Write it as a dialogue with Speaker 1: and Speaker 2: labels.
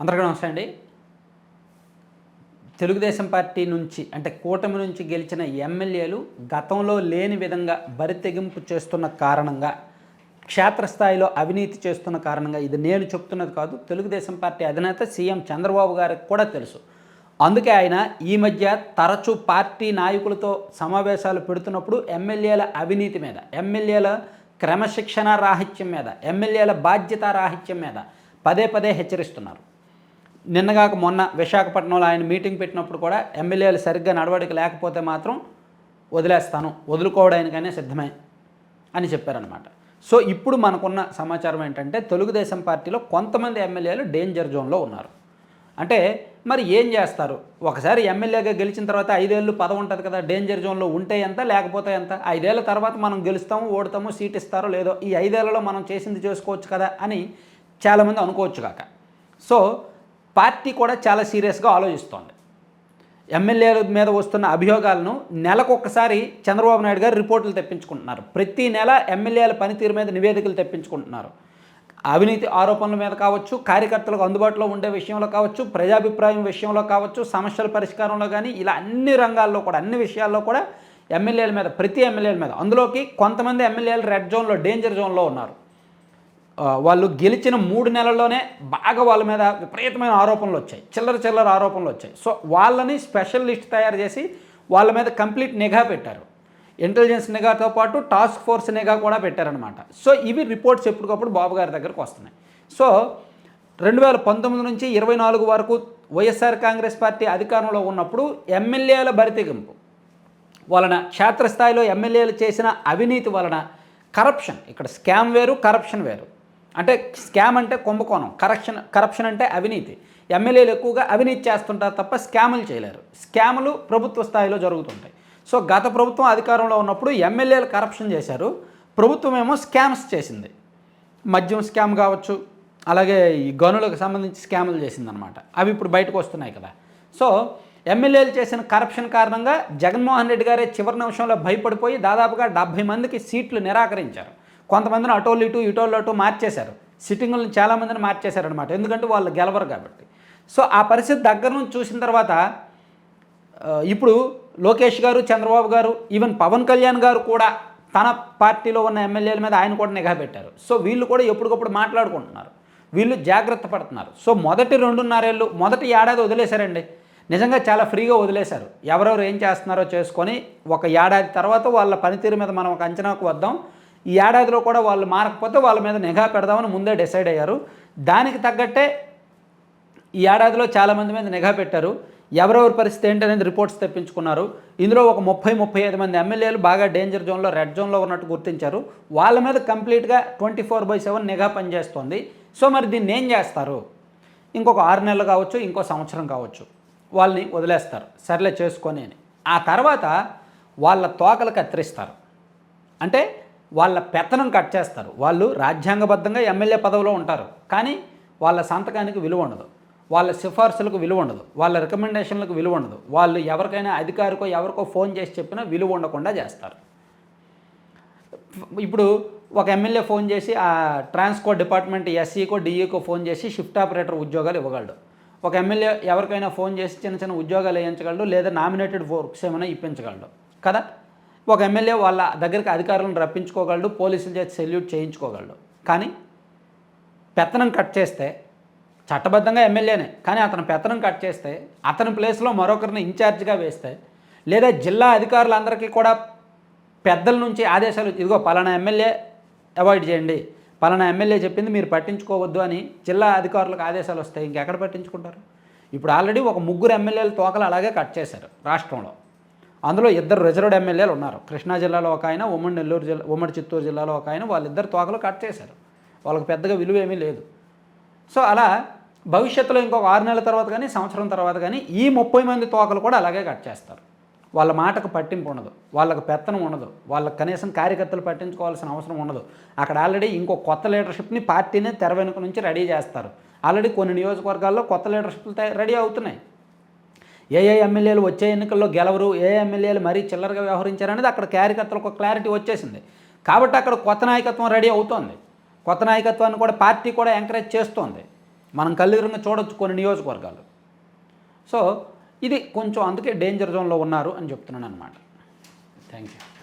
Speaker 1: అందరికీ నమస్తే అండి. తెలుగుదేశం పార్టీ నుంచి అంటే కూటమి నుంచి గెలిచిన ఎమ్మెల్యేలు గతంలో లేని విధంగా బరితెగింపు చేస్తున్న కారణంగా క్షేత్రస్థాయిలో అవినీతి చేస్తున్న కారణంగా ఇది నేను చెప్తున్నది కాదు తెలుగుదేశం పార్టీ అధినేత సీఎం చంద్రబాబు గారికి కూడా తెలుసు. అందుకే ఆయన ఈ మధ్య తరచూ పార్టీ నాయకులతో సమావేశాలు పెడుతున్నప్పుడు ఎమ్మెల్యేల అవినీతి మీద ఎమ్మెల్యేల క్రమశిక్షణ రాహిత్యం మీద ఎమ్మెల్యేల బాధ్యత రాహిత్యం మీద పదే పదే హెచ్చరిస్తున్నారు. నిన్నగాక మొన్న విశాఖపట్నంలో ఆయన మీటింగ్ పెట్టినప్పుడు కూడా ఎమ్మెల్యేలు సరిగ్గా నడవడిక లేకపోతే మాత్రం వదిలేస్తాను వదులుకోవడానికనే సిద్ధమే అని చెప్పారనమాట సో ఇప్పుడు మనకున్న సమాచారం ఏంటంటే తెలుగుదేశం పార్టీలో కొంతమంది ఎమ్మెల్యేలు డేంజర్ జోన్లో ఉన్నారు. అంటే మరి ఏం చేస్తారు? ఒకసారి ఎమ్మెల్యేగా గెలిచిన తర్వాత ఐదేళ్ళు పదవి ఉంటుంది కదా డేంజర్ జోన్లో ఉంటే ఎంత లేకపోతే ఎంత? ఐదేళ్ళ తర్వాత మనం గెలుస్తాము ఓడతాము సీట్ ఇస్తారో లేదో ఈ ఐదేళ్ళలో మనం చేసింది చేసుకోవచ్చు కదా అని చాలామంది అనుకోవచ్చు కాక. సో పార్టీ కూడా చాలా సీరియస్గా ఆలోచిస్తోంది. ఎమ్మెల్యేల మీద వస్తున్న అభియోగాలను నెలకొకసారి చంద్రబాబు నాయుడు గారు రిపోర్టులు తెప్పించుకుంటున్నారు. ప్రతి నెల ఎమ్మెల్యేల పనితీరు మీద నివేదికలు తెప్పించుకుంటున్నారు. అవినీతి ఆరోపణల మీద కావచ్చు కార్యకర్తలకు అందుబాటులో ఉండే విషయంలో కావచ్చు ప్రజాభిప్రాయం విషయంలో కావచ్చు సమస్యల పరిష్కారంలో కానీ ఇలా అన్ని రంగాల్లో కూడా అన్ని విషయాల్లో కూడా ఎమ్మెల్యేల మీద ప్రతి ఎమ్మెల్యేల మీద అందులోకి కొంతమంది ఎమ్మెల్యేలు రెడ్ జోన్లో డేంజర్ జోన్లో ఉన్నారు. వాళ్ళు గెలిచిన మూడు నెలల్లోనే బాగా వాళ్ళ మీద విపరీతమైన ఆరోపణలు వచ్చాయి. చిల్లర చిల్లర ఆరోపణలు వచ్చాయి. సో వాళ్ళని స్పెషల్ లిస్ట్ తయారు చేసి వాళ్ళ మీద కంప్లీట్ నిఘా పెట్టారు. ఇంటెలిజెన్స్ నిఘాతో పాటు టాస్క్ ఫోర్స్ నిఘా కూడా పెట్టారనమాట సో ఇవి రిపోర్ట్స్ ఎప్పటికప్పుడు బాబు గారి దగ్గరకు వస్తున్నాయి. సో రెండు వేల పంతొమ్మిది నుంచి ఇరవై నాలుగు వరకు వైఎస్ఆర్ కాంగ్రెస్ పార్టీ అధికారంలో ఉన్నప్పుడు ఎమ్మెల్యేల బరితెగింపు వలన క్షేత్రస్థాయిలో ఎమ్మెల్యేలు చేసిన అవినీతి వలన కరప్షన్ ఇక్కడ స్కామ్ వేరు కరప్షన్ వేరు. అంటే స్కామ్ అంటే కుంభకోణం. కరప్షన్ కరప్షన్ అంటే అవినీతి. ఎమ్మెల్యేలు ఎక్కువగా అవినీతి చేస్తుంటారు తప్ప స్కాములు చేయలేరు. స్కాములు ప్రభుత్వ స్థాయిలో జరుగుతుంటాయి. సో గత ప్రభుత్వం అధికారంలో ఉన్నప్పుడు ఎమ్మెల్యేలు కరప్షన్ చేశారు. ప్రభుత్వం ఏమో స్కామ్స్ చేసింది. మద్యం స్కామ్ కావచ్చు అలాగే ఈ గనులకు సంబంధించి స్కాములు చేసిందనమాట అవి ఇప్పుడు బయటకు వస్తున్నాయి కదా. సో ఎమ్మెల్యేలు చేసిన కరప్షన్ కారణంగా జగన్మోహన్ రెడ్డి గారే చివరి నిమిషంలో భయపడిపోయి దాదాపుగా డెబ్భై మందికి సీట్లు నిరాకరించారు. కొంతమందిని అటోలు ఇటు ఇటోళ్ళు అటు మార్చేశారు. సిట్టింగులను చాలామందిని మార్చేశారనమాట ఎందుకంటే వాళ్ళు గెలవరు కాబట్టి. సో ఆ పరిస్థితి దగ్గర నుంచి చూసిన తర్వాత ఇప్పుడు లోకేష్ గారు చంద్రబాబు గారు ఈవెన్ పవన్ కళ్యాణ్ గారు కూడా తన పార్టీలో ఉన్న ఎమ్మెల్యేల మీద ఆయన కూడా నిఘా పెట్టారు. సో వీళ్ళు కూడా ఎప్పటికప్పుడు మాట్లాడుకుంటున్నారు. వీళ్ళు జాగ్రత్త పడుతున్నారు. సో మొదటి రెండున్నరేళ్ళు మొదటి ఏడాది వదిలేశారండి. నిజంగా చాలా ఫ్రీగా వదిలేశారు. ఎవరెవరు ఏం చేస్తున్నారో చేసుకొని ఒక ఏడాది తర్వాత వాళ్ళ పనితీరు మీద మనం ఒక అంచనాకు వద్దాం. ఈ ఏడాదిలో కూడా వాళ్ళు మారకపోతే వాళ్ళ మీద నిఘా పెడదామని ముందే డిసైడ్ అయ్యారు. దానికి తగ్గట్టే ఈ ఏడాదిలో చాలామంది మీద నిఘా పెట్టారు. ఎవరెవరి పరిస్థితి ఏంటనేది రిపోర్ట్స్ తెప్పించుకున్నారు. ఇందులో ఒక ముప్పై ముప్పై ఐదు మంది ఎమ్మెల్యేలు బాగా డేంజర్ జోన్లో రెడ్ జోన్లో ఉన్నట్టు గుర్తించారు. వాళ్ళ మీద కంప్లీట్గా ట్వంటీ ఫోర్ బై సెవెన్ నిఘా పనిచేస్తోంది. సో మరి దీన్ని ఏం చేస్తారు? ఇంకొక ఆరు నెలలు కావచ్చు ఇంకో సంవత్సరం కావచ్చు. వాళ్ళని వదిలేస్తారు. సర్లే చేసుకొని అని ఆ తర్వాత వాళ్ళ తోకలు కత్తిరిస్తారు. అంటే వాళ్ళ పెత్తనం కట్ చేస్తారు. వాళ్ళు రాజ్యాంగబద్ధంగా ఎమ్మెల్యే పదవిలో ఉంటారు. కానీ వాళ్ళ సంతకానికి విలువ ఉండదు. వాళ్ళ సిఫార్సులకు విలువ ఉండదు. వాళ్ళ రికమెండేషన్లకు విలువ ఉండదు. వాళ్ళు ఎవరికైనా అధికారికో ఎవరికో ఫోన్ చేసి చెప్పినా విలువ ఉండకుండా చేస్తారు. ఇప్పుడు ఒక ఎమ్మెల్యే ఫోన్ చేసి ఆ ట్రాన్స్కో డిపార్ట్మెంట్ ఎస్సీకో డిఈకో ఫోన్ చేసి షిఫ్ట్ ఆపరేటర్ ఉద్యోగాలు ఇవ్వగలడు. ఒక ఎమ్మెల్యే ఎవరికైనా ఫోన్ చేసి చిన్న చిన్న ఉద్యోగాలు వేయించగలడు లేదా నామినేటెడ్ వర్క్స్ ఏమైనా ఇప్పించగలడు. కదా? ఒక ఎమ్మెల్యే వాళ్ళ దగ్గరికి అధికారులను రప్పించుకోగలడు పోలీసులు చేతి సెల్యూట్ చేయించుకోగలడు. కానీ పెత్తనం కట్ చేస్తే చట్టబద్ధంగా ఎమ్మెల్యేనే కానీ అతను పెత్తనం కట్ చేస్తే అతని ప్లేస్లో మరొకరిని ఇన్ఛార్జ్గా వేస్తే లేదా జిల్లా అధికారులందరికీ కూడా పెద్దల నుంచి ఆదేశాలు ఇదిగో పలానా ఎమ్మెల్యే అవాయిడ్ చేయండి పలానా ఎమ్మెల్యే చెప్పింది మీరు పట్టించుకోవద్దు అని జిల్లా అధికారులకు ఆదేశాలు వస్తాయి ఇంకెక్కడ పట్టించుకుంటారు? ఇప్పుడు ఆల్రెడీ ఒక ముగ్గురు ఎమ్మెల్యేల తోకలు అలాగే కట్ చేశారు రాష్ట్రంలో. అందులో ఇద్దరు రిజర్వ్డ్ ఎమ్మెల్యేలు ఉన్నారు. కృష్ణా జిల్లాలో ఒక ఆయన ఉమ్మడి నెల్లూరు జిల్లా ఉమ్మడి చిత్తూరు జిల్లాలో ఒక ఆయన వాళ్ళిద్దరు తోకలు కట్ చేశారు. వాళ్ళకి పెద్దగా విలువ ఏమీ లేదు. సో అలా భవిష్యత్తులో ఇంకొక ఆరు నెలల తర్వాత కానీ సంవత్సరం తర్వాత కానీ ఈ ముప్పై మంది తోకలు కూడా అలాగే కట్ చేస్తారు. వాళ్ళ మాటకు పట్టింపు ఉండదు. వాళ్ళకు పెత్తనం ఉండదు. వాళ్ళకి కనీసం కార్యకర్తలు పట్టించుకోవాల్సిన అవసరం ఉండదు. అక్కడ ఆల్రెడీ ఇంకో కొత్త లీడర్షిప్ని పార్టీనే తెర వెనుక నుంచి రెడీ చేస్తారు. ఆల్రెడీ కొన్ని నియోజకవర్గాల్లో కొత్త లీడర్షిప్లు రెడీ అవుతున్నాయి. ఏ ఏ ఎమ్మెల్యేలు వచ్చే ఎన్నికల్లో గెలవరు ఏ ఎమ్మెల్యేలు మరీ చిల్లరగా వ్యవహరించారనేది అక్కడ కార్యకర్తలకు ఒక క్లారిటీ వచ్చేసింది. కాబట్టి అక్కడ కొత్త నాయకత్వం రెడీ అవుతోంది. కొత్త నాయకత్వాన్ని కూడా పార్టీ కూడా ఎంకరేజ్ చేస్తోంది. మనం కళ్ళెదురుగా చూడొచ్చు కొన్ని నియోజకవర్గాలు. సో ఇది కొంచెం అందుకే డేంజర్ జోన్లో ఉన్నారు అని చెప్తున్నాను అనమాట థ్యాంక్ యూ